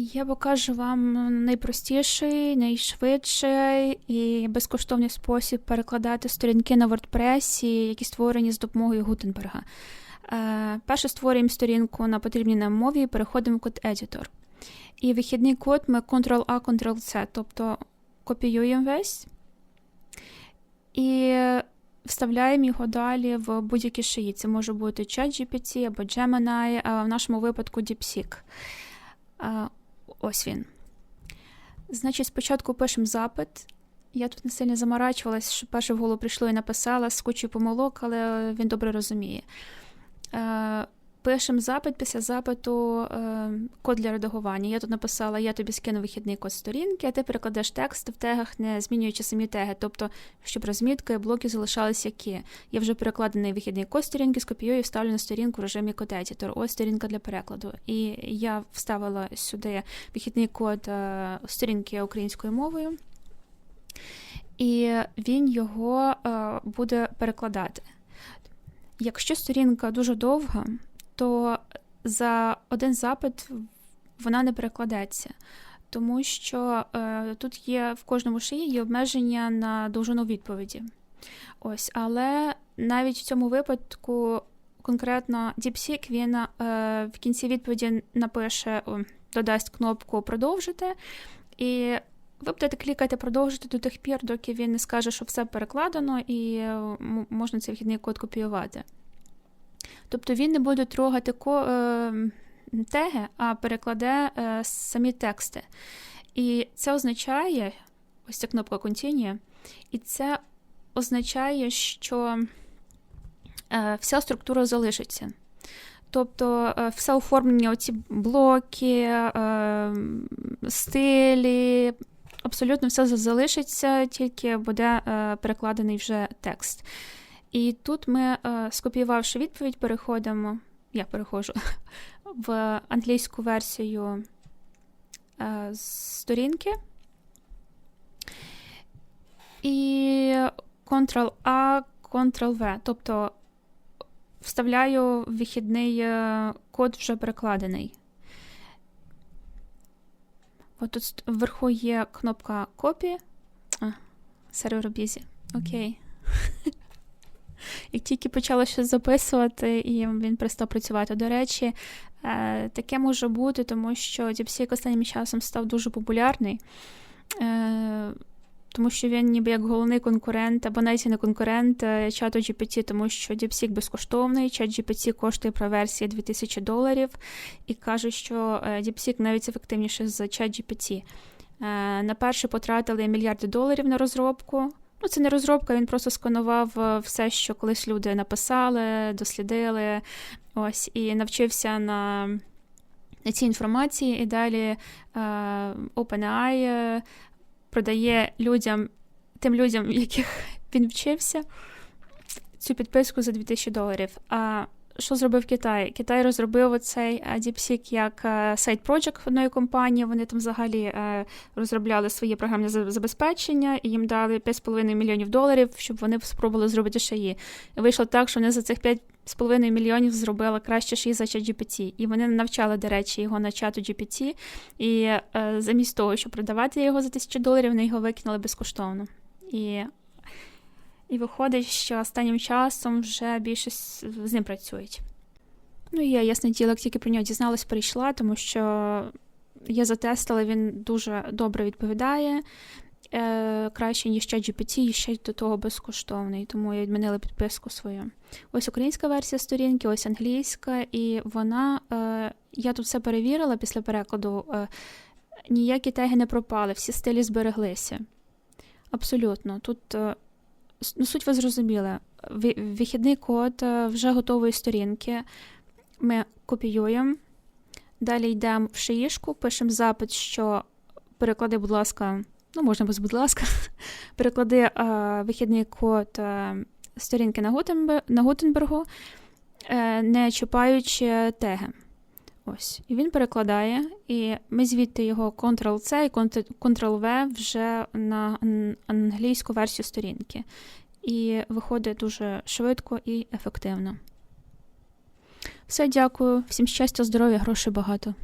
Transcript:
Я покажу вам найпростіший, найшвидший і безкоштовний спосіб перекладати сторінки на WordPress, які створені з допомогою Гутенберга. Е, Перше створюємо сторінку на потрібній нам мові і переходимо в код Editor. І вихідний код ми Ctrl-A, Ctrl-C, тобто копіюємо весь і вставляємо його далі в будь-які шиї. Це може бути ChatGPT або Gemini, а в нашому випадку DeepSeek. Ось він. Значить, спочатку пишемо запит. Я тут не сильно заморачувалась, що перше в голову прийшло і написала з кучою помилок, але він добре розуміє. Пишемо запит після запиту е, код для редагування. Я тут написала: я тобі скину вихідний код сторінки, а ти перекладеш текст в тегах, не змінюючи самі теги, тобто, щоб розмітки блоки залишалися які. Я вже перекладений вихідний код сторінки, скопіюю і вставлю на сторінку в режимі код Editor. Ось сторінка для перекладу. І я вставила сюди вихідний код е, сторінки українською мовою, і він його е, буде перекладати. Якщо сторінка дуже довга, то за один запит вона не перекладеться, тому що е, тут є в кожному шиї є обмеження на довжину відповіді. Ось, але навіть в цьому випадку конкретно DeepSeek він е, в кінці відповіді напише, додасть кнопку продовжити, і ви будете клікати продовжити до тих пір, доки він не скаже, що все перекладено, і е, можна цей вхідний код копіювати. Тобто він не буде трогати е, теги, а перекладе е, самі тексти. І це означає, ось ця кнопка Continue, і це означає, що е, вся структура залишиться. Тобто все оформлення, оці блоки, стилі, абсолютно все залишиться, тільки буде перекладений вже текст. І тут ми, е, скопіювавши відповідь, переходимо. Я переходжу в англійську версію е, сторінки. І Ctrl-A, Ctrl-V. Тобто вставляю вихідний е, код вже перекладений. От тут вверху є кнопка копі. Сервер бізі. Окей. Як тільки почала щось записувати, і він перестав працювати. До речі, е, таке може бути, тому що DeepSeek останнім часом став дуже популярний, е, тому що він ніби як головний конкурент, або навіть не конкурент е, чату GPT, тому що DeepSeek безкоштовний, чат GPT коштує про версії 2000 доларів, і кажуть, що DeepSeek навіть ефективніше за чат GPT. На перше потратили мільярди доларів на розробку. Ну, це не розробка, він просто сканував е, все, що колись люди написали, дослідили. Ось, і навчився на цій інформації, і далі е, OpenAI е, продає людям, тим людям, яких він вчився, цю підписку за 2000 доларів. А що зробив Китай? Китай розробив оцей DeepSeek як сайт project одної компанії. Вони там взагалі е, розробляли своє програмне забезпечення і їм дали 5,5 мільйонів доларів, щоб вони спробували зробити шиї. І вийшло так, що вони за цих 5,5 мільйонів зробили краще шиї за ChatGPT. І вони навчали, до речі, його на чату GPT. І е, замість того, щоб продавати його за тисячу доларів, вони його викинули безкоштовно. І і виходить, що останнім часом вже більшість з ним працюють. Ну, я, ясне діло, як тільки про нього дізналась, прийшла, тому що я затестила, він дуже добре відповідає. Е, Краще, ніж ChatGPT, і ще до того безкоштовний, тому я відмінила підписку свою. Ось українська версія сторінки, ось англійська, і вона, е, я тут все перевірила після перекладу, е, ніякі теги не пропали, всі стилі збереглися. Абсолютно. Тут е, ну, суть ви зрозуміли. Вихідний код е, вже готової сторінки. Ми копіюємо, далі йдемо в шиїшку, пишемо запит, що переклади, будь ласка, ну, можна без, будь ласка, переклади а, е, вихідний код а, е, сторінки на, Гутенбер, на Гутенбергу, не чіпаючи теги. Ось, І він перекладає, і ми звідти його Ctrl-C і Ctrl-V вже на англійську версію сторінки. І виходить дуже швидко і ефективно. Все, дякую. Всім щастя, здоров'я, грошей багато.